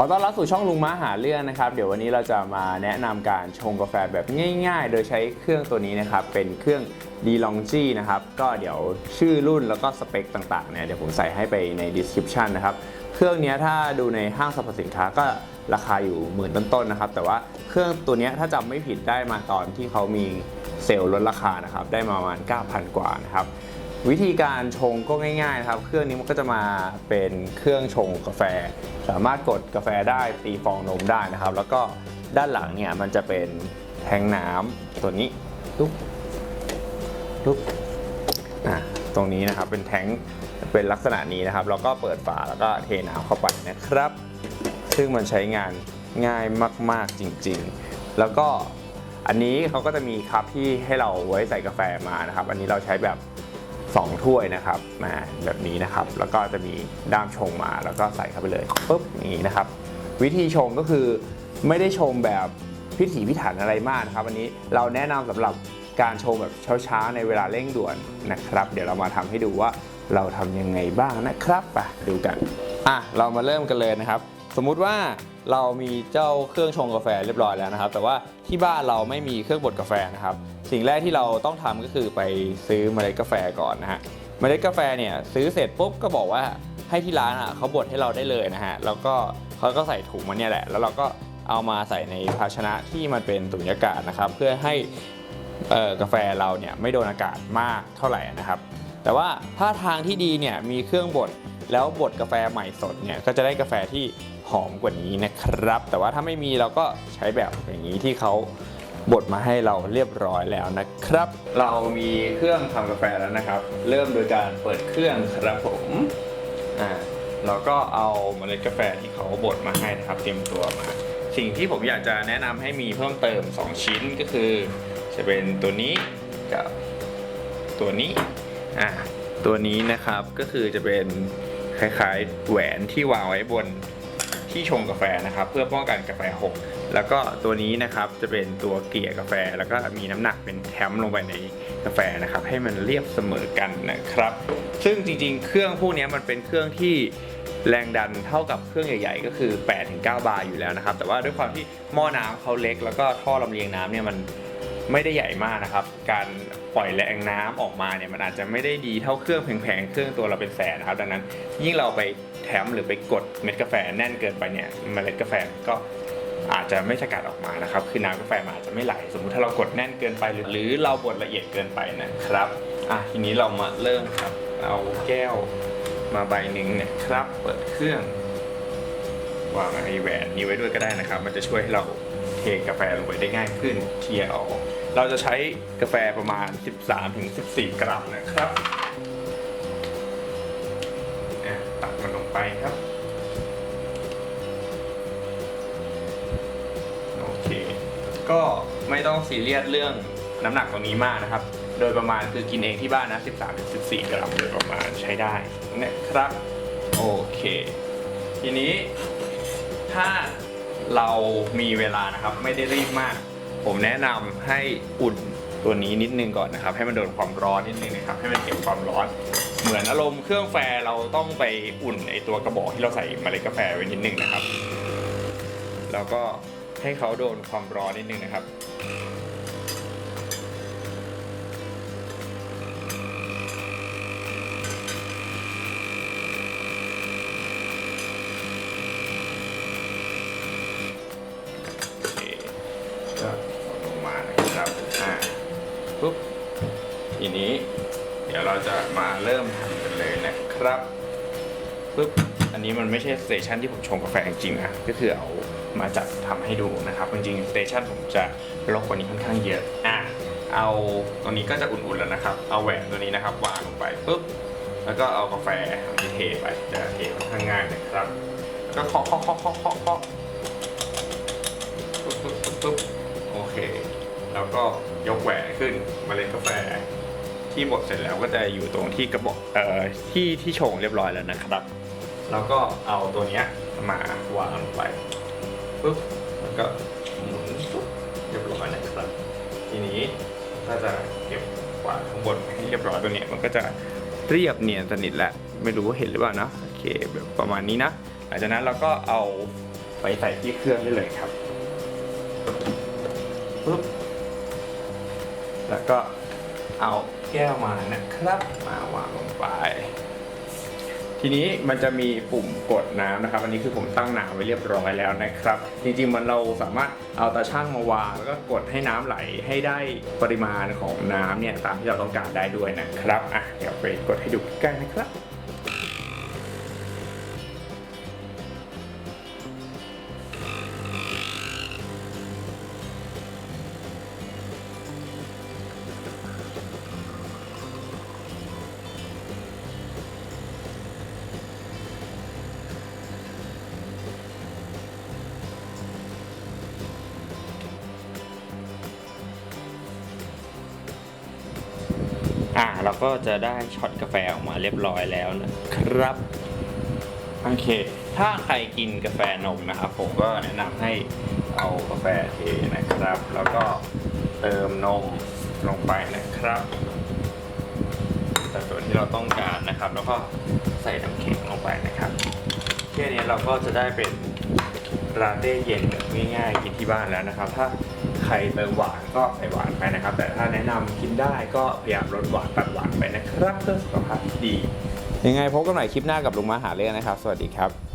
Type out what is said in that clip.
ขอต้อนรับสู่ช่องลุงม้าหาเรื่องนะครับ เดี๋ยววันนี้เราจะมาแนะนำการชงกาแฟแบบง่าย ๆ โดยใช้เครื่องตัวนี้นะครับ เป็นเครื่อง d l o n g i นะครับ ก็เดี๋ยวชื่อรุ่นแล้วก็สเปคต่างๆเนี่ยเดี๋ยวผมใส่ให้ไปใน description นะครับ เครื่องนี้ถ้าดูในห้างสรรพสินค้าก็ราคาอยู่หมื่นต้นๆนะครับ แต่ว่าเครื่องตัวนี้ถ้าจำไม่ผิดได้มาตอนที่เขามีเซลล์ลดราคานะครับ ได้มาประมาณ 9,000 กว่านะครับ วิธีการชงก็ง่ายๆนะครับ เครื่องนี้มันก็จะมาเป็นเครื่องชงกาแฟ สามารถกดกาแฟได้ตีฟองนมได้นะครับ แล้วก็ด้านหลังเนี่ยมันจะเป็นแทงน้ำตัวนี้ลุกลุกอะตรงนี้นะครับเป็นแทงเป็นลักษณะนี้นะครับ แล้วก็เปิดฝาแล้วก็เทน้ำเข้าไปนะครับ ซึ่งมันใช้งานง่ายมาก ๆจริง ๆ แล้วก็อันนี้เขาก็จะมีคัพที่ให้เราไว้ใส่กาแฟมานะครับ อันนี้เราใช้แบบ 2 ถ้วยนะครับมาแบบนี้นะครับ แล้วก็จะมีด้ามชงมาแล้วก็ใส่เข้าไปเลยปุ๊บนี้นะครับ วิธีชงก็คือไม่ได้ชงแบบพิถีพิถันอะไรมากนะครับวันนี้เราแนะนำสำหรับการชงแบบช้าๆในเวลาเร่งด่วนนะครับ เดี๋ยวเรามาทำให้ดูว่าเราทำยังไงบ้างนะครับไปดูกันอะเรามาเริ่มกันเลยนะครับ สมมุติว่าเรามีเจ้าเครื่องชงกาแฟเรียบร้อยแล้วนะครับ แต่ว่าที่บ้านเราไม่มีเครื่องบดกาแฟนะครับ สิ่งแรกที่เราต้องทำก็คือไปซื้อเมล็ดกาแฟก่อนนะฮะเมล็ดกาแฟเนี่ยซื้อเสร็จปุ๊บก็บอกว่าให้ที่ร้านอะเขาบดให้เราได้เลยนะฮะแล้วก็เขาก็ใส่ถุงมาเนี่ยแหละ แล้วเราก็เอามาใส่ในภาชนะที่มันเป็นสุญญากาศนะครับ เพื่อให้กาแฟเราเนี่ยไม่โดนอากาศมากเท่าไหร่นะครับ แต่ว่าถ้าทางที่ดีเนี่ยมีเครื่องบดแล้วบดกาแฟใหม่สดเนี่ยก็จะได้กาแฟที่หอมกว่านี้นะครับ แต่ว่าถ้าไม่มีเราก็ใช้แบบอย่างนี้ที่เขา บดมาให้เราเรียบร้อยแล้วนะครับ เรามีเครื่องทำกาแฟแล้วนะครับ เริ่มโดยการเปิดเครื่องครับผมอ่าเราก็เอาเมล็ดกาแฟที่เขาบดมาให้นะครับเตรียมตัวมา สิ่งที่ผมอยากจะแนะนำให้มีเพิ่มเติม 2 ชิ้นก็คือ จะเป็นตัวนี้กับตัวนี้อะตัวนี้นะครับก็คือจะเป็นคล้ายๆแหวนที่วางไว้บนที่ชงกาแฟนะครับ เพื่อป้องกันกาแฟหก แล้วก็ตัวนี้นะครับจะเป็นตัวเกลี่ยกาแฟ แล้วก็มีน้ำหนักเป็นแทมลงไปในกาแฟนะครับ ให้มันเรียบเสมอกันนะครับ ซึ่งจริงๆ เครื่องพวกนี้มันเป็นเครื่องที่แรงดันเท่ากับเครื่องใหญ่ ๆ ก็คือ 8-9 บาร์อยู่แล้วนะครับ แต่ว่าด้วยความที่หม้อน้ำเขาเล็ก แล้วก็ท่อลำเลียงน้ำเนี่ยมันไม่ได้ใหญ่มากนะครับ การปล่อยแรงน้ำออกมาเนี่ยมันอาจจะไม่ได้ดีเท่าเครื่องแพงๆ เครื่องตัวเราเป็นแสนนะครับ ดังนั้นยิ่งเราไปแถมหรือไปกดเม็ดกาแฟแน่นเกินไปเนี่ยเมล็ดกาแฟก็ อาจจะไม่สกัดออกมานะครับ คือน้ำกาแฟมันอาจจะไม่ไหล สมมุติถ้าเรากดแน่นเกินไป หรือเราบดละเอียดเกินไปนะครับอะทีนี้เรามาเริ่มครับ เอาแก้วมาใบหนึ่งเนี่ยครับ เปิดเครื่องวางไอแหวนนี้ไว้ด้วยก็ได้นะครับ มันจะช่วยให้เราเทกาแฟลงไปได้ง่ายขึ้นเทียร์เอาเราจะใช้กาแฟประมาณ 13-14 กรัมนะครับอะตักมันลงไปครับ ก็ไม่ต้องซีเรียสเรื่องน้ำหนักตรงนี้มากนะครับ โดยประมาณคือกินเองที่บ้านนะ 13-14 กรัมโดยประมาณใช้ได้นะครับ โอเค ทีนี้ถ้าเรามีเวลานะครับ ไม่ได้รีบมาก ผมแนะนำให้อุ่นตัวนี้นิดนึงก่อนนะครับ ให้มันโดนความร้อนนิดนึงนะครับ ให้มันเก็บความร้อน เหมือนอารมณ์เครื่องแฟร์เราต้องไปอุ่นไอตัวกระบอกที่เราใส่เมล็ดกาแฟไว้นิดนึงนะครับ แล้วก็ ให้เขาโดนความร้อนนิดนึงนะครับก็ลงมานะครับอ่าปุ๊บทีนี้ เดี๋ยวเราจะมาเริ่มทำกันเลยนะครับปุ๊บอันนี้มันไม่ใช่สเตชันที่ผมชงกาแฟจริงนะก็คือเอา มาจัดทำให้ดูนะครับ จริงๆสเตชันผมจะรกกว่านี้ค่อนข้างเยอะอะเอาตรงนี้ก็จะอุ่นๆแล้วนะครับ เอาแหวนตัวนี้นะครับวางลงไปปุ๊บแล้วก็เอากาแฟอันนี้เทไปจะเทค่อนข้างง่ายนะครับก็เคาะเคาะเคาะเคาะเคาะเคาะปุ๊บปุ๊บปุ๊บปุ๊บโอเค แล้วก็ยกแหวนขึ้นมาเล็ดกาแฟที่บดเสร็จแล้วก็จะอยู่ตรงที่กระบอกเอ่อที่ที่ชงเรียบร้อยแล้วนะครับ แล้วก็เอาตัวเนี้ยมาวางลงไป ปุ๊บแล้วก็หมุนปุ๊บเรียบร้อยนะครับ ทีนี้ถ้าจะเก็บกวาดข้างบนให้เรียบร้อยตัวเนี้ยมันก็จะเรียบเนียนสนิทแล้วไม่รู้ว่าเห็นหรือเปล่านะโอเคแบบประมาณนี้นะหลังจากนั้นเราก็เอาไปใส่ที่เครื่องได้เลยครับปุ๊บแล้วก็เอาแก้วมานะครับ มาวางลงไป ทีนี้มันจะมีปุ่มกดน้ำนะครับ อันนี้คือผมตั้งน้ำไว้เรียบร้อยแล้วนะครับ จริงๆมันเราสามารถเอาตาช่างมาวางแล้วก็กดให้น้ำไหลให้ได้ปริมาณของน้ำเนี่ยตามที่เราต้องการได้ด้วยนะครับอะเดี๋ยวไปกดให้ดูใกล้ๆนะครับ อ่าเราก็จะได้ช็อตกาแฟออกมาเรียบร้อยแล้วนะครับ โอเค ถ้าใครกินกาแฟนมนะครับ ผมก็แนะนำให้เอากาแฟเทนะครับ แล้วก็เติมนมลงไปนะครับแต่ส่วนที่เราต้องการนะครับ แล้วก็ใส่น้ำแข็งลงไปนะครับแค่นี้เราก็จะได้เป็น ลาเต้เย็นแบบง่ายๆกินที่บ้านแล้วนะครับ ถ้าใครเติมหวานก็ใส่หวานไปนะครับ แต่ถ้าแนะนำกินได้ก็พยายามลดหวานตัดหวานไปนะครับเพื่อสุขภาพดียังไงพบกันใหม่คลิปหน้ากับลุงมาหาเรื่องนะครับ สวัสดีครับ